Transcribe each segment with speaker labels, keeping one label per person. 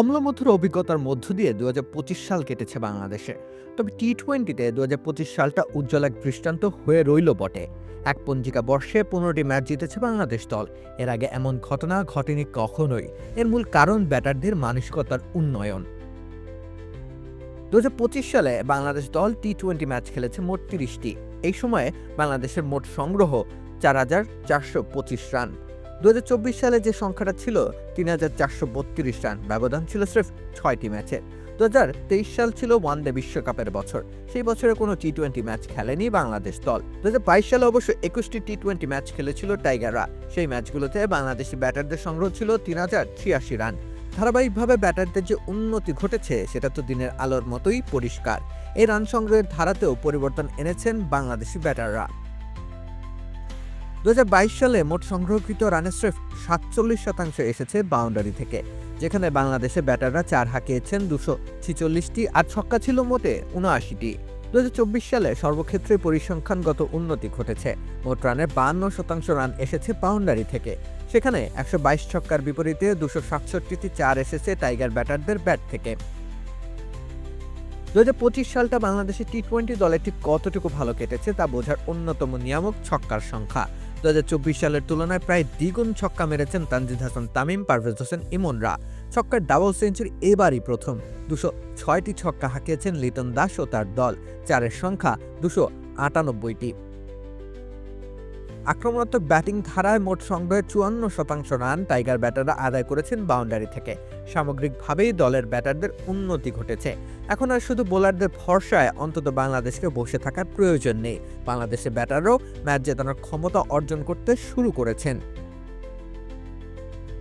Speaker 1: অম্লমধুর অভিজ্ঞতার মধ্য দিয়ে দুহাজার পঁচিশ সাল কেটেছে বাংলাদেশে। তবে টি টোয়েন্টিতে দু সালটা উজ্জ্বল এক দৃষ্টান্ত হয়ে রইল বটে। এক পঞ্জিকা বর্ষে পনেরোটি ম্যাচ জিতেছে বাংলাদেশ দল। এর আগে এমন ঘটনা ঘটেনি কখনোই। এর মূল কারণ ব্যাটারদের মানসিকতার উন্নয়ন। দু হাজার পঁচিশ সালে বাংলাদেশ দল টি টোয়েন্টি ম্যাচ খেলেছে মোট তিরিশটি। এই সময়ে বাংলাদেশের মোট সংগ্রহ চার হাজার চারশো পঁচিশ রান। দুই হাজার চব্বিশ সালে যে সংখ্যাটা ছিল, তিন হাজার চারশো বত্রিশ রান। ব্যবধান ছিল স্রেফ ছয়টি ম্যাচে। দু সাল ছিল ওয়ান ডে বিশ্বকাপের বছর। সেই বছরে কোনো টি টোয়েন্টি ম্যাচ খেলেনি বাংলাদেশ দল। দু হাজার বাইশ সালে অবশ্য একুশটি টি টোয়েন্টি ম্যাচ খেলেছিল টাইগাররা। সেই ম্যাচগুলোতে বাংলাদেশি ব্যাটারদের সংগ্রহ ছিল তিন হাজার ছিয়াশি রান। ধারাবাহিকভাবে ব্যাটারদের যে উন্নতি ঘটেছে, সেটা তো দিনের আলোর মতোই পরিষ্কার। এই রান সংগ্রহের ধারাতেও পরিবর্তন এনেছেন বাংলাদেশি ব্যাটাররা। দু হাজার বাইশ সালে মোট সংগ্রহকৃত রানের স্রেফ সাতচল্লিশ শতাংশ এসেছে বাউন্ডারি থেকে, যেখানে বাংলাদেশে ব্যাটাররা চার হাঁকিয়েছেন দুশো ছিচল্লিশটি আর ছক্কা ছিল মোটে উনআশিটি। দু সালে সর্বক্ষেত্রে পরিসংখ্যানগত উন্নতি ঘটেছে। মোট রানের বান্ন শতাংশ রান এসেছে বাউন্ডারি থেকে, সেখানে একশো বাইশ ছক্কার বিপরীতে দুশো সাতষট্টিটি চার এসেছে টাইগার ব্যাটারদের ব্যাট থেকে। দু হাজার পঁচিশ সালটা বাংলাদেশের টি টোয়েন্টি দলে ঠিক কতটুকু ভালো কেটেছে তা বোঝার অন্যতম নিয়ামক ছক্কার সংখ্যা। দুই হাজার চব্বিশ সালের তুলনায় প্রায় দ্বিগুণ ছক্কা মেরেছেন তানজিদ হাসান তামিম, পারভেজ হোসেন ইমনরা ছক্কার ডাবল সেঞ্চুরি এবারই প্রথম। দুশো ছয়টি ছক্কা হাঁকিয়েছেন লিটন দাস ও তার দল। চারের সংখ্যা দুশো আটানব্বইটি। আক্রমণাত্মক ব্যাটিং ধারায় মোট সংগ্রহে চুয়ান্ন শতাংশ রান টাইগার ব্যাটাররা আদায় করেছেন বাউন্ডারি থেকে। সামগ্রিকভাবেই দলের ব্যাটারদের উন্নতি ঘটেছে। এখন আর শুধু বোলারদের ভরসায় অন্তত বাংলাদেশকে বসে থাকার প্রয়োজন নেই। বাংলাদেশের ব্যাটাররাও ম্যাচ জেতানোর ক্ষমতা অর্জন করতে শুরু করেছেন।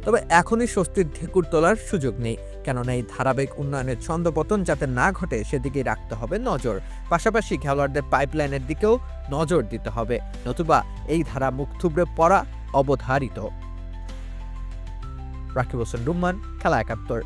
Speaker 1: তবে এখনই স্বস্তির ঢেকুর তোলার সুযোগ নেই। কেননা এই ধারাবাহিক উন্নয়নের ছন্দপতন যাতে না ঘটে সেদিকে রাখতে হবে নজর। পাশাপাশি খেলোয়াড়দের পাইপলাইনের দিকেও নজর দিতে হবে। নতুবা এই ধারা মুখ থুবড়ে পড়া অবধারিত। রাকিব হোসেন, রুম্মান, খেলা একাত্তর।